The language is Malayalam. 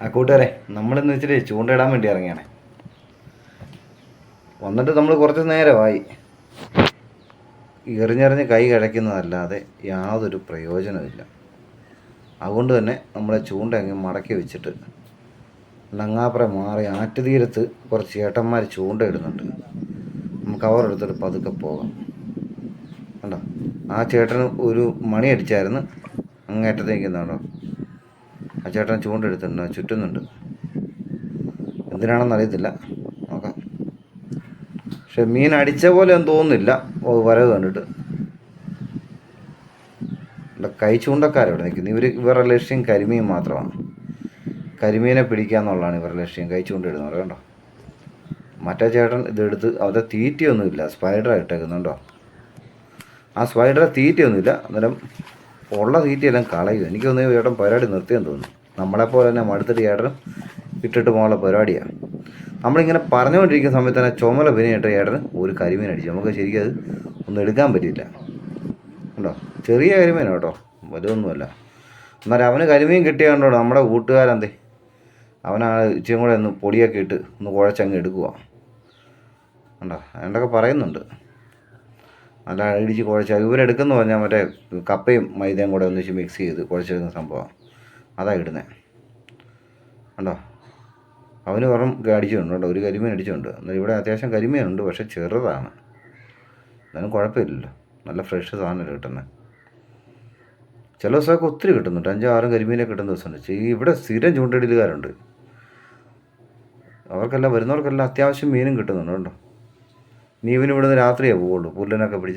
ആ കൂട്ടുകാരെ നമ്മളെന്ന് വെച്ചിട്ട് ചൂണ്ടയിടാൻ വേണ്ടി ഇറങ്ങിയാണ് വന്നിട്ട് നമ്മൾ കുറച്ച് നേരമായി. എറിഞ്ഞെറിഞ്ഞ് കൈ കഴക്കുന്നതല്ലാതെ യാതൊരു പ്രയോജനമില്ല അതുകൊണ്ട് തന്നെ നമ്മളെ ചൂണ്ട അങ്ങ് മടക്കി വെച്ചിട്ട് ലങ്ങാപ്ര മാറി ആറ്റുതീരത്ത് കുറച്ച് ചേട്ടന്മാർ ചൂണ്ട ഇടുന്നുണ്ട്. നമുക്ക് അവരെടുത്തിട്ട് പതുക്കെ പോകാം. കണ്ടോ? ആ ചേട്ടന് ഒരു മണി അടിച്ചായിരുന്നു. അങ്ങേറ്റത്തേക്ക് നിൽക്കുന്നുണ്ടോ ആ ചേട്ടൻ ചൂണ്ടെടുത്തിട്ടുണ്ട് ചുറ്റുന്നുണ്ട്. എന്തിനാണെന്ന് അറിയത്തില്ല. നോക്കാം. പക്ഷെ മീൻ അടിച്ച പോലെ ഒന്നും തോന്നുന്നില്ല. വരവ് കണ്ടിട്ട്. കൈ ചൂണ്ടക്കാരവിടെ നിൽക്കുന്നത്. ഇവർ ഇവരുടെ ലക്ഷ്യം കരിമീൻ മാത്രമാണ്. കരിമീനെ പിടിക്കുക എന്നുള്ളതാണ് ഇവരുടെ ലക്ഷ്യം. കൈ ചൂണ്ടിടുന്നവർ കണ്ടോ? മറ്റേ ചേട്ടൻ ഇതെടുത്ത് അവിടെ തീറ്റയൊന്നുമില്ല. സ്പൈഡർ ഇട്ടേക്കുന്നുണ്ടോ? ആ സ്പൈഡറെ തീറ്റയൊന്നുമില്ല. അന്നേരം ഉള്ള തീറ്റയെല്ലാം കളയും എനിക്ക് തോന്നുന്നു ഏട്ടൻ പരിപാടി നിർത്തിയെന്ന് തോന്നുന്നു. നമ്മളെപ്പോലെ തന്നെ മടുത്തിട്ട് ഏട്ടനും ഇട്ടിട്ട് പോകാനുള്ള പരിപാടിയാണ് നമ്മളിങ്ങനെ പറഞ്ഞുകൊണ്ടിരിക്കുന്ന സമയത്ത് തന്നെ ചുമല പിന്നെയിട്ട് ഏട്ടന് ഒരു കരിമീൻ അടിച്ചു. നമുക്ക് ശരിക്കും അത് ഒന്നും എടുക്കാൻ പറ്റിയില്ല. ഉണ്ടോ ചെറിയ കരിമീനാണ് കേട്ടോ. വലുതൊന്നുമല്ല. എന്നാലും അവന് കരിമീൻ കിട്ടിയ കണ്ടോ നമ്മുടെ കൂട്ടുകാരെന്തേ. അവനാ ഇച്ചിരി കൂടെ ഒന്ന് പൊടിയൊക്കെ ഇട്ട് ഒന്ന് കുഴച്ചങ്ങ് എടുക്കുക ഉണ്ടോ അതുകൊണ്ടൊക്കെ പറയുന്നുണ്ട്. നല്ല ഇടിച്ച് കുഴച്ച. ഇവരെടുക്കുന്ന പറഞ്ഞാൽ മറ്റേ കപ്പയും മൈദയും കൂടെ ഒന്നിച്ച് മിക്സ് ചെയ്ത് കുഴച്ചെടുക്കുന്ന സംഭവം. അതാ ഇടുന്നത് കണ്ടോ? അവന് വെറും അടിച്ചിട്ടുണ്ട് കേട്ടോ. ഒരു കരിമീൻ അടിച്ചിട്ടുണ്ട്. എന്നാൽ ഇവിടെ അത്യാവശ്യം കരിമീനുണ്ട് പക്ഷെ ചെറുതാണ്. എന്നാലും കുഴപ്പമില്ലല്ലോ. നല്ല ഫ്രഷ് സാധനമല്ലേ കിട്ടുന്നത് ചില ദിവസമൊക്കെ ഒത്തിരി കിട്ടുന്നുണ്ട്. അഞ്ചോ ആറും കരിമീനൊക്കെ കിട്ടുന്ന ദിവസമുണ്ട്. ഈ ഇവിടെ സ്ഥിരം ചൂണ്ടയിടലുകാരുണ്ട്. അവർക്കെല്ലാം വരുന്നവർക്കെല്ലാം അത്യാവശ്യം മീനും കിട്ടുന്നുണ്ട് കേട്ടോ. നീ ഇവന് ഇവിടുന്ന് രാത്രിയേ പോവുള്ളൂ. പുല്ലനൊക്കെ പിടിച്ച്